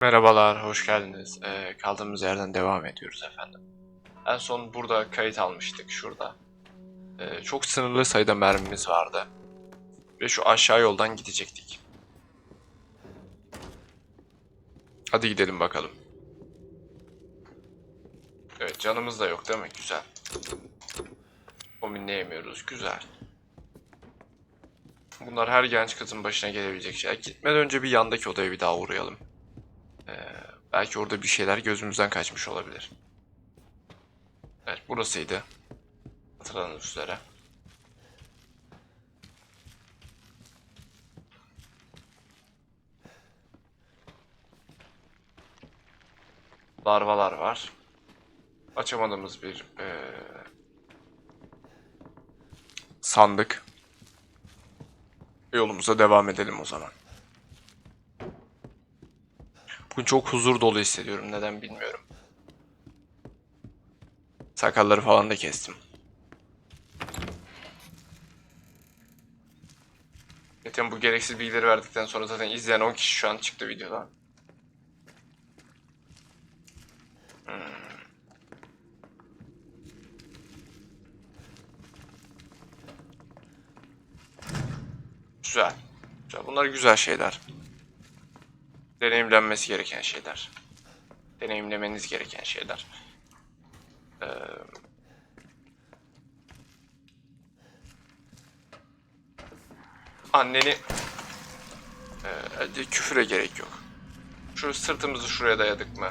Merhabalar, hoş geldiniz. Ee, kaldığımız yerden devam ediyoruz efendim. En son burada kayıt almıştık, şurada. Ee, çok sınırlı sayıda mermimiz vardı. Ve şu aşağı yoldan gidecektik. Hadi gidelim bakalım. Evet, canımız da yok değil mi? Güzel. Kombinleyemiyoruz, güzel. Bunlar her genç kızın başına gelebilecek şeyler. Gitmeden önce bir yandaki odaya bir daha uğrayalım. Belki orada bir şeyler gözümüzden kaçmış olabilir. Evet burasıydı. Hatırladığınız üzere. Larvalar var. Açamadığımız bir eee, sandık. Yolumuza devam edelim o zaman. Bugün çok huzur dolu hissediyorum. Neden bilmiyorum. Sakalları falan da kestim. Zaten bu gereksiz bilgileri verdikten sonra zaten izleyen 10 kişi şu an çıktı videodan. Hmm. Güzel. Güzel. Bunlar güzel şeyler deneyimlenmesi gereken şeyler. Deneyimlemeniz gereken şeyler. Ee, anneni ee, küfüre gerek yok. Şu sırtımızı şuraya dayadık mı?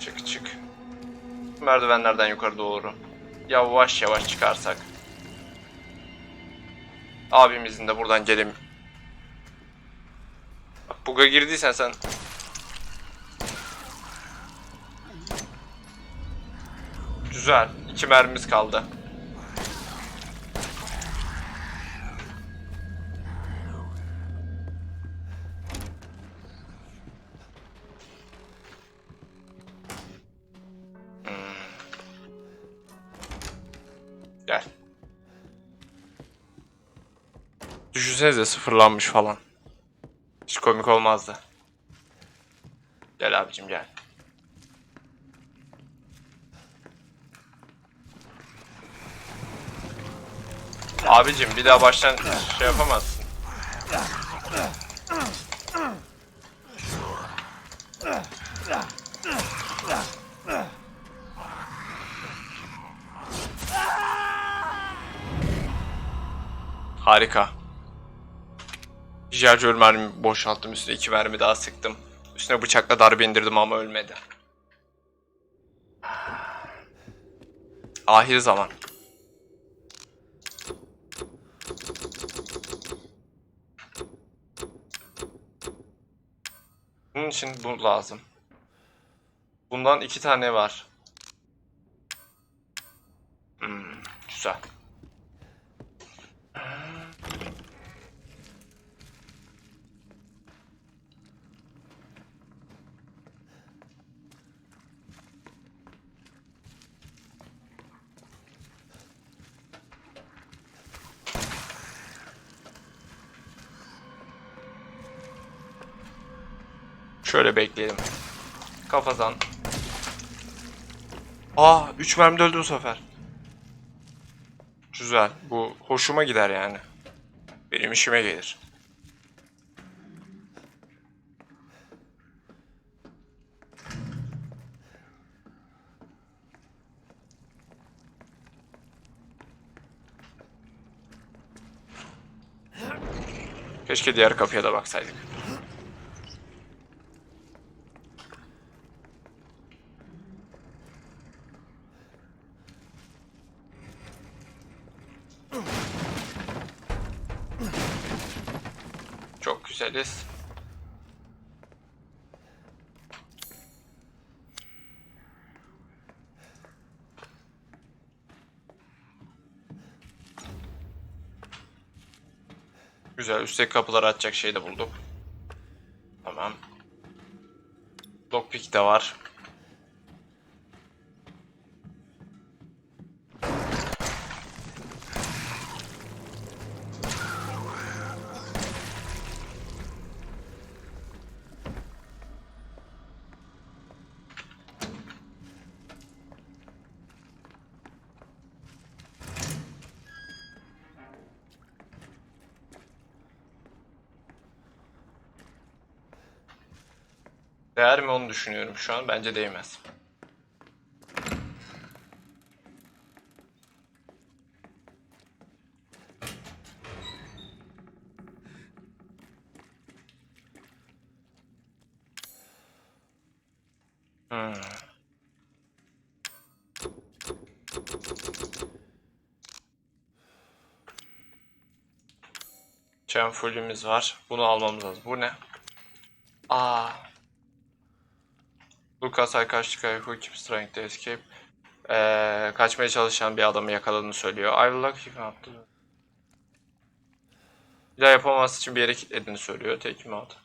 Çık çık. Merdivenlerden yukarı doğru. Yavaş yavaş çıkarsak. Abimizin de buradan gelim. Bak buga girdiysen sen. Güzel. İki mermimiz kaldı. Düşünsenize sıfırlanmış falan. Hiç komik olmazdı. Gel abicim gel. Abicim bir daha baştan şey yapamazsın. Harika. Şarjör mermi boşalttım üstüne iki mermi daha sıktım. Üstüne bıçakla darbe indirdim ama ölmedi. Ahir zaman. Bunun için bu lazım. Bundan iki tane var. Hmm, güzel. Şöyle bekleyelim. Kafadan. Aa 3 mermi de öldü bu sefer. Güzel. Bu hoşuma gider yani. Benim işime gelir. Keşke diğer kapıya da baksaydık. Çok güzeliz. Güzel. Üstteki kapıları açacak şey de bulduk. Tamam. Lockpick de var. Değer mi onu düşünüyorum şu an. Bence değmez. Hmm. Cem fullümüz var. Bunu almamız lazım. Bu ne? Aa. Lucas Aykaçlıkay who keeps trying to escape. Ee, kaçmaya çalışan bir adamı yakaladığını söylüyor. I will lock him up. Bir daha yapamaması için bir yere kilitlediğini söylüyor. Take him out.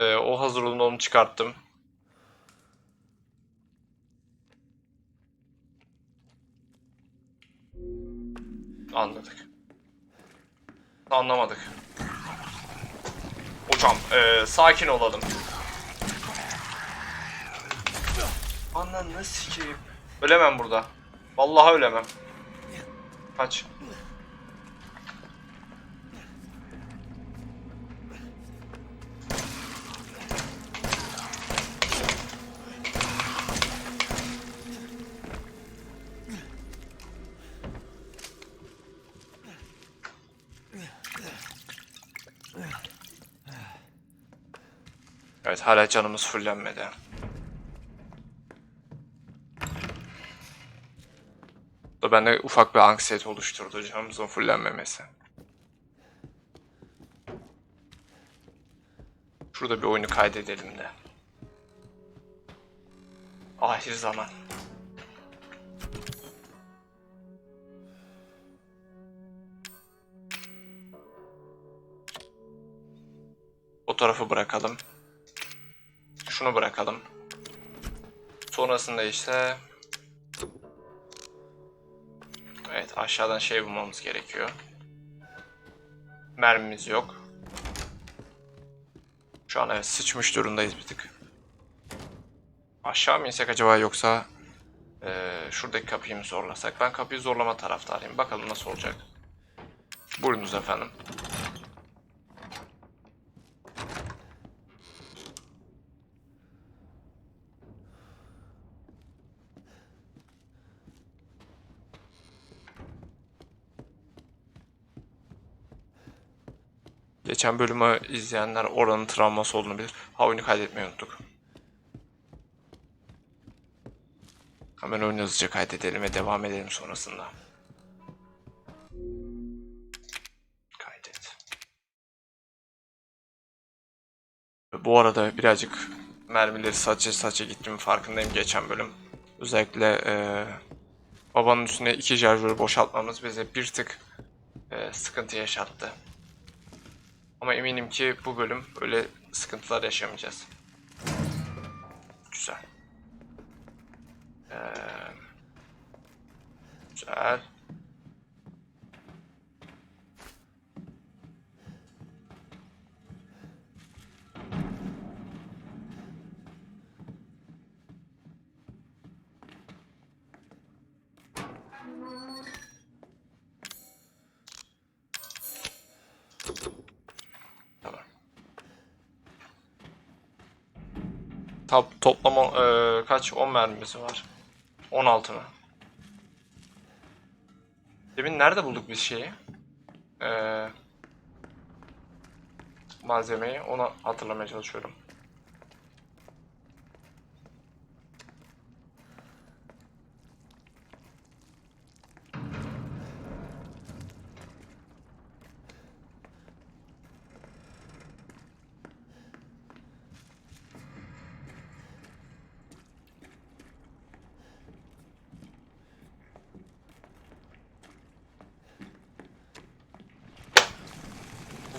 Ee, o hazır olun onu çıkarttım. Anladık. Anlamadık. Hocam ee, sakin olalım. Ananı sikeyim. Ölemem burada. Vallahi ölemem. Kaç. Evet hala canımız fullenmedi. Da bende ufak bir anksiyete oluşturdu canımızın fullenmemesi. Şurada bir oyunu kaydedelim de. Ahir zaman. O tarafı bırakalım. Şunu bırakalım. Sonrasında işte aşağıdan şey bulmamız gerekiyor. Mermimiz yok. Şu an evet sıçmış durumdayız bir tık. Aşağı mı insek acaba yoksa eee, şuradaki kapıyı mı zorlasak? Ben kapıyı zorlama taraftarıyım. Bakalım nasıl olacak. Buyurunuz efendim. Geçen bölümü izleyenler oranın travması olduğunu bilir. Ha oyunu kaydetmeyi unuttuk. Hemen oyunu hızlıca kaydedelim ve devam edelim sonrasında. Kaydet. Bu arada birazcık mermileri saça saça gittiğimi farkındayım geçen bölüm. Özellikle eee, babanın üstüne iki şarjörü boşaltmamız bize bir tık eee, sıkıntı yaşattı. Ama eminim ki bu bölüm öyle sıkıntılar yaşamayacağız. Güzel. Ee, güzel. Tap, toplama eee, kaç? 10 mermimiz var. 16 mı? Demin nerede bulduk biz şeyi? Eee, malzemeyi. Onu hatırlamaya çalışıyorum.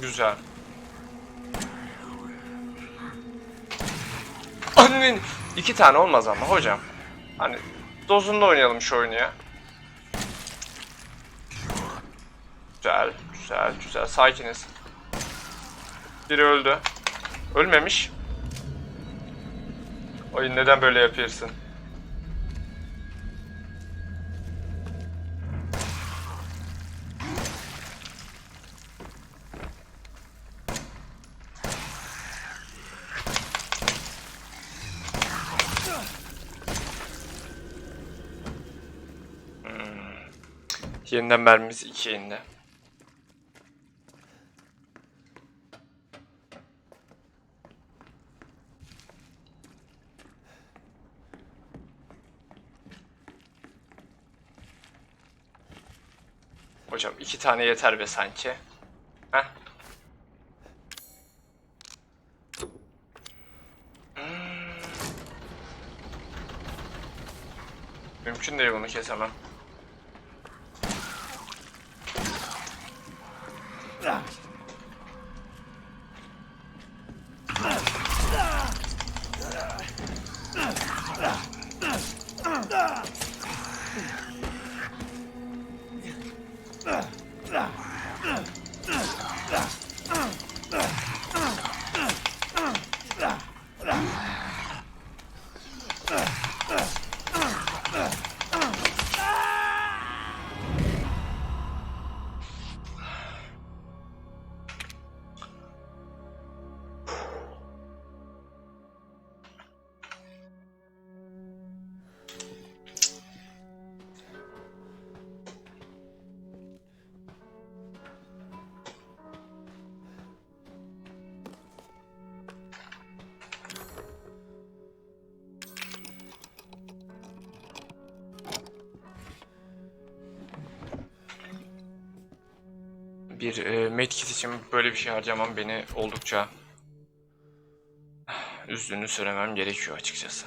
Güzel. Annen iki tane olmaz ama hocam. Hani dozunda oynayalım şu oyunu ya. Güzel, güzel, güzel. Sakiniz. Biri öldü. Ölmemiş. Oyun neden böyle yapıyorsun? Yeniden mermimiz 2 indi. Hocam iki tane yeter be sanki. Heh. Hmm. Mümkün değil bunu kesemem. Bir e, medkit için böyle bir şey harcamam beni oldukça üzdüğünü söylemem gerekiyor açıkçası.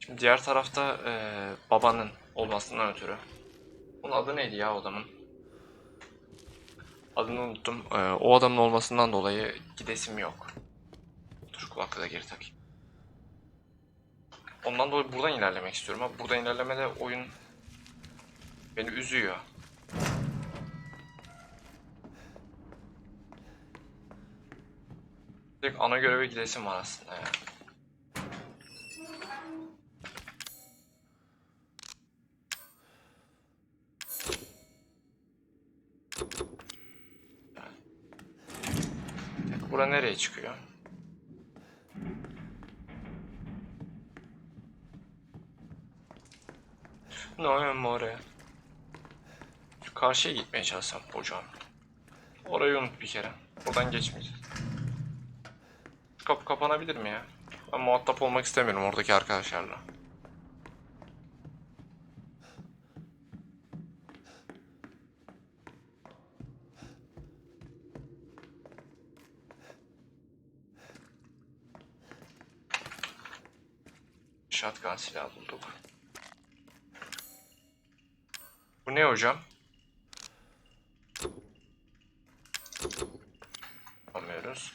Şimdi diğer tarafta e, babanın olmasından ötürü. Onun adı neydi ya adamın? Adını unuttum. E, o adamın olmasından dolayı gidesim yok. Dur kulaklığı da geri takayım. Ondan dolayı buradan ilerlemek istiyorum ama buradan ilerlemede oyun beni üzüyor. Direkt ana göreve gidesim var aslında ya. Evet, Bura nereye çıkıyor? No amore. Şu karşıya gitmeye çalışsam hocam. Orayı unut bir kere. Oradan geçmeyeceğiz. Şu Kapı kapanabilir mi ya? Ben muhatap olmak istemiyorum oradaki arkadaşlarla. Shotgun silah bulduk. Ne hocam? Yapamıyoruz.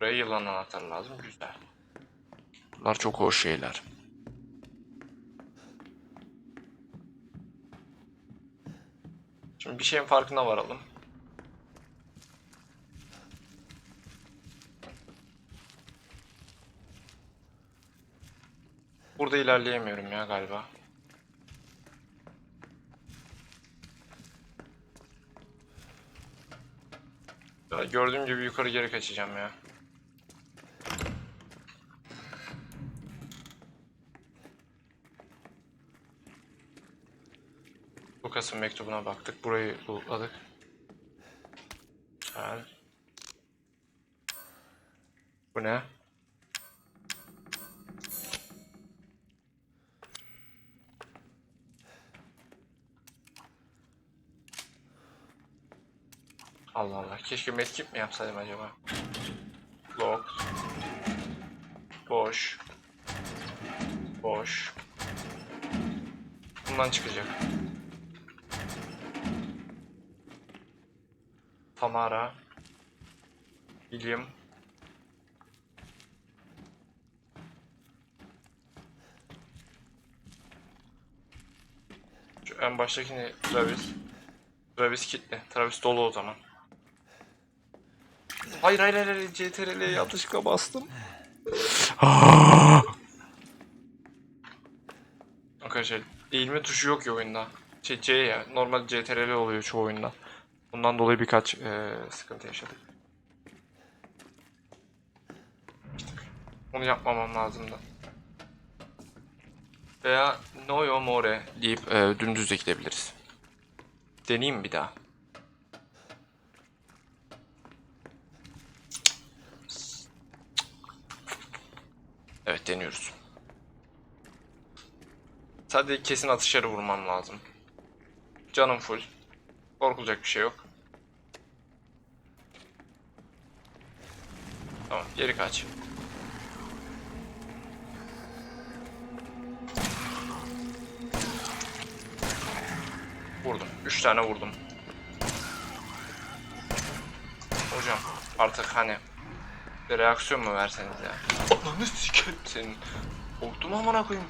Buraya yılan anahtarı lazım. Güzel. Bunlar çok hoş şeyler. Şimdi bir şeyin farkına varalım. Burada ilerleyemiyorum ya galiba. Gördüğüm gibi yukarı geri kaçacağım ya. Lucas'ın mektubuna baktık. Burayı lootladık. Güzel. Bu ne? Allah Allah. Keşke medkit mi yapsaydım acaba? Lock. Boş. Boş. Bundan çıkacak. Tamara. William. Şu en baştaki ne? Travis. Travis kilitli. Travis dolu o zaman. Hayır hayır hayır. CTRL'ye yanlışlıkla bastım. Arkadaşlar eğilme tuşu yok ya oyunda. Şey, C ya normal CTRL oluyor çoğu oyunda. Bundan dolayı birkaç eee, sıkıntı yaşadık. Onu yapmamam lazımdı. Veya Noyo More deyip e, dümdüz de gidebiliriz. Deneyeyim bir daha. Deniyoruz. Sadece kesin atışları vurmam lazım. Canım full. Korkulacak bir şey yok. Tamam geri kaç. Vurdum. Üç tane vurdum. Hocam artık hani bir reaksiyon mu verseniz ya? Ananı sikerim senin. Korktum amına koyayım.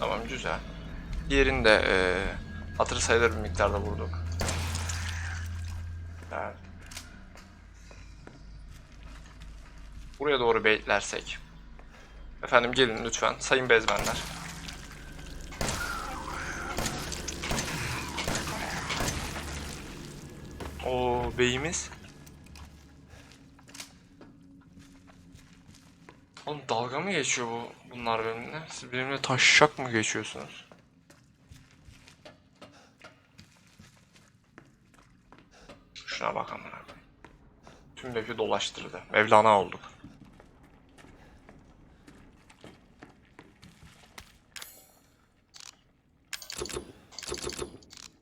Tamam güzel. Diğerini de eee hatır sayılır bir miktarda vurduk. Evet. Buraya doğru baitlersek. Efendim gelin lütfen. Sayın bezmenler. O beyimiz. Oğlum dalga mı geçiyor bu bunlar benimle? Siz benimle taşşak mı geçiyorsunuz? Şuna bak amına. Tüm map'i dolaştırdı. Mevlana olduk.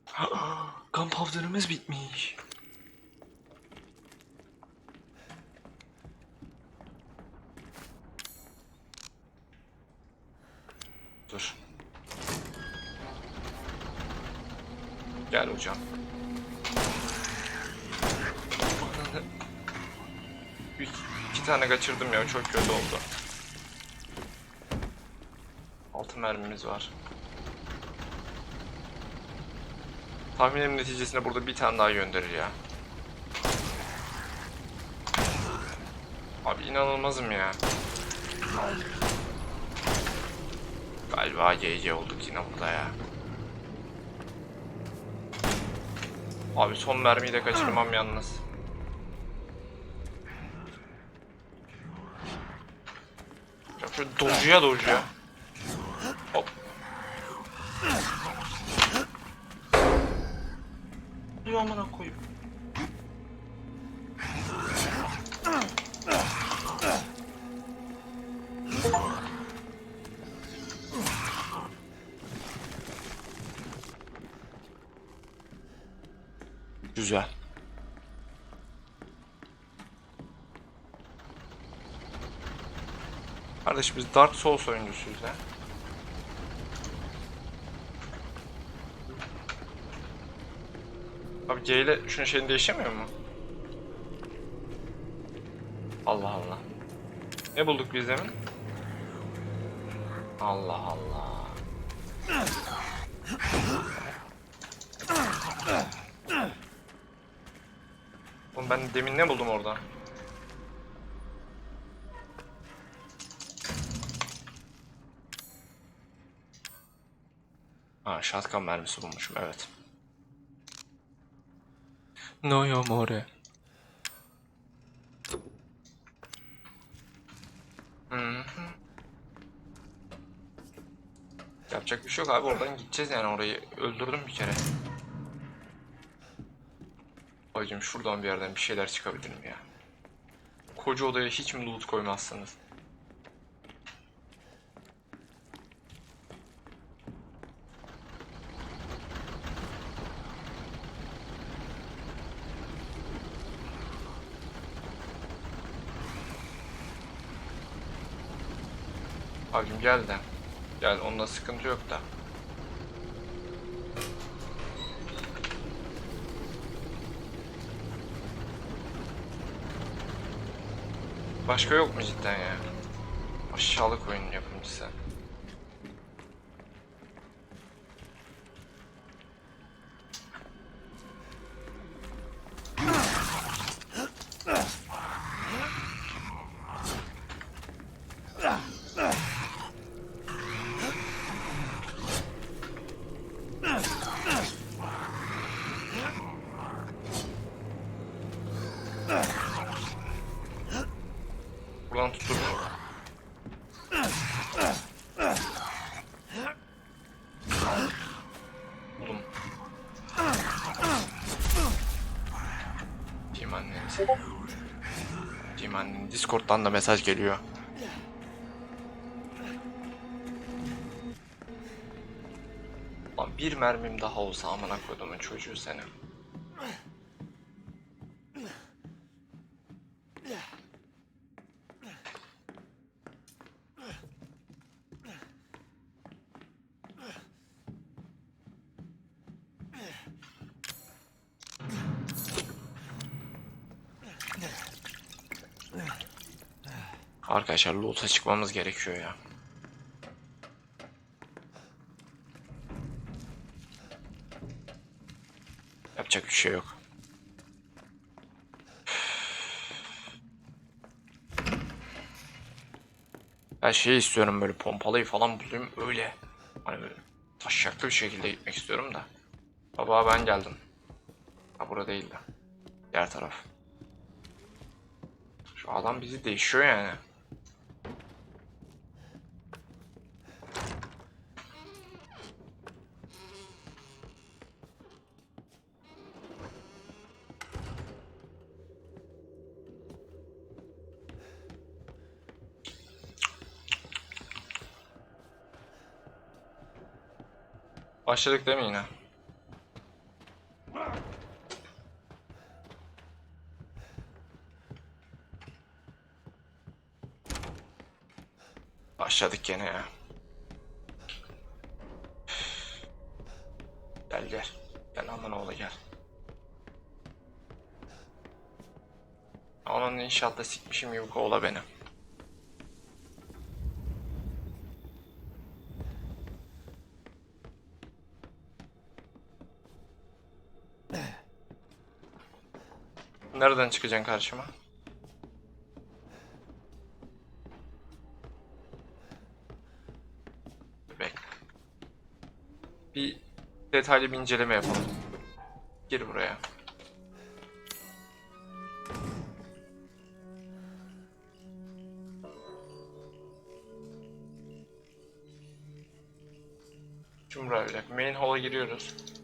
Gunpowder'ımız bitmiş. Dur. Gel hocam. Ananı- Bir, iki tane kaçırdım ya çok kötü oldu. Altı mermimiz var. Tahminim neticesinde burada bir tane daha gönderir ya. Abi inanılmazım ya. Galiba GG olduk yine burada ya. Abi son mermiyi de kaçırmam yalnız. Şöyle dojuya dojuya. Hop. Diyor amına koyayım. Kardeş biz Dark Souls oyuncusuyuz ha. Abi C ile şunun şeyini değişemiyor mu? Allah Allah. Ne bulduk biz demin? Allah Allah. Oğlum ben demin ne buldum orada? Ha shotgun mermisi bulmuşum evet. No yo more. Hı hı. Yapacak bir şey yok abi oradan gideceğiz yani orayı öldürdüm bir kere. Bacım şuradan bir yerden bir şeyler çıkabilir mi ya? Koca odaya hiç mi loot koymazsınız? Abicim gel de. Gel onda sıkıntı yok da. Başka yok mu cidden ya? Aşağılık oyun yapımcısı. Discord'dan da mesaj geliyor. Lan bir mermim daha olsa amına koyduğumun çocuğu seni. Arkadaşlar loot'a çıkmamız gerekiyor ya. Yapacak bir şey yok. Ben şey istiyorum böyle pompalıyı falan bulayım öyle. Hani böyle taşaklı bir şekilde gitmek istiyorum da. Baba ben geldim. Ha burada değil de. Diğer taraf. Şu adam bizi değişiyor yani. Başladık değil mi yine? Başladık gene ya. Gel gel. Gel aman oğlu gel. Onun inşaatta sikmişim gibi kovala beni. Nereden çıkacaksın karşıma? Detaylı bir inceleme yapalım. Gir buraya. Dakika. Main hall'a giriyoruz.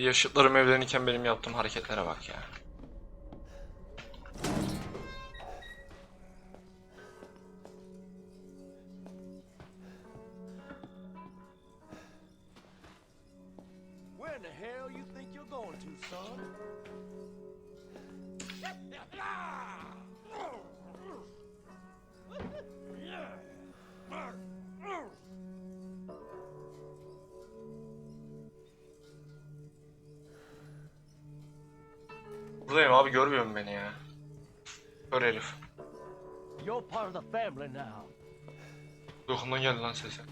Yaşıtlarım evlenirken benim yaptığım hareketlere bak ya. Where the hell you think you're going to, son? Buradayım abi görmüyor musun beni ya? Kör herif. You're part of the family now. Dokundan geldi lan sesi.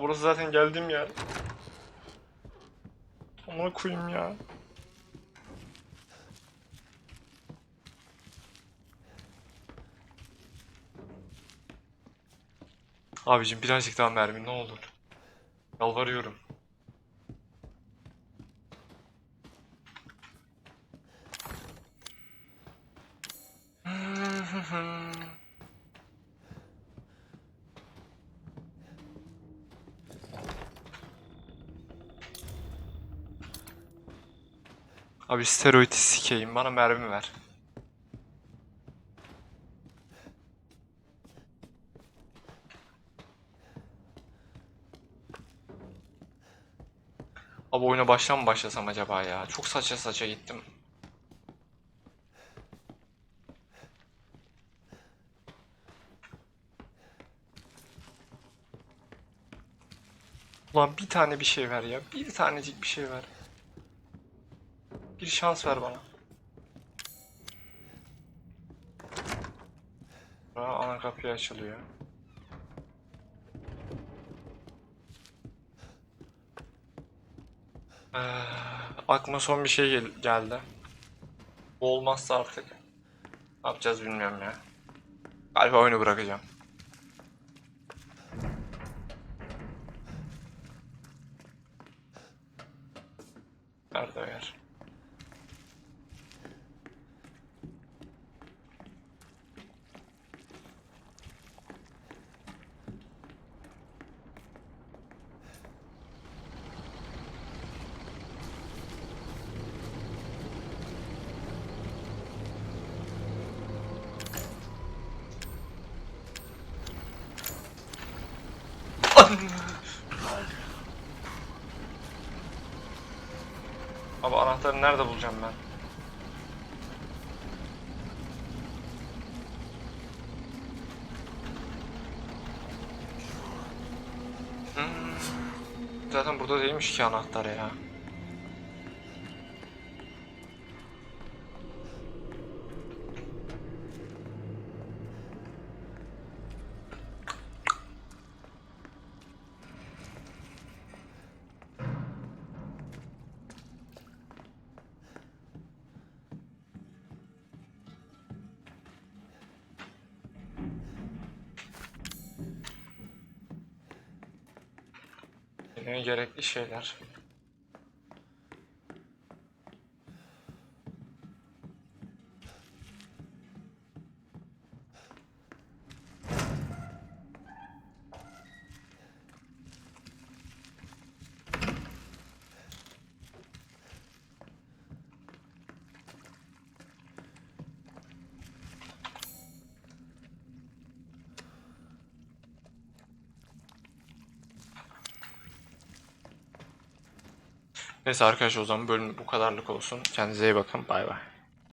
Burası zaten geldiğim yer. Amına koyayım ya. Abicim birazcık daha mermi ne olur. Yalvarıyorum. Abi steroidi sikeyim bana mermi ver. Abi oyuna baştan mı başlasam acaba ya? Çok saça saça gittim. Ulan bir tane bir şey ver ya. Bir tanecik bir şey ver. Şans ver bana. Aa, ana kapıyı açılıyor. Ee, aklıma son bir şey gel- geldi. Bu olmazsa artık ne yapacağız bilmiyorum ya. Galiba oyunu bırakacağım. Nerede o yer? Abi anahtarı nerede bulacağım ben? Hmm. Zaten burada değilmiş ki anahtar ya. Gerekli şeyler. Neyse arkadaşlar o zaman bölüm bu kadarlık olsun. Kendinize iyi bakın. Bay bay.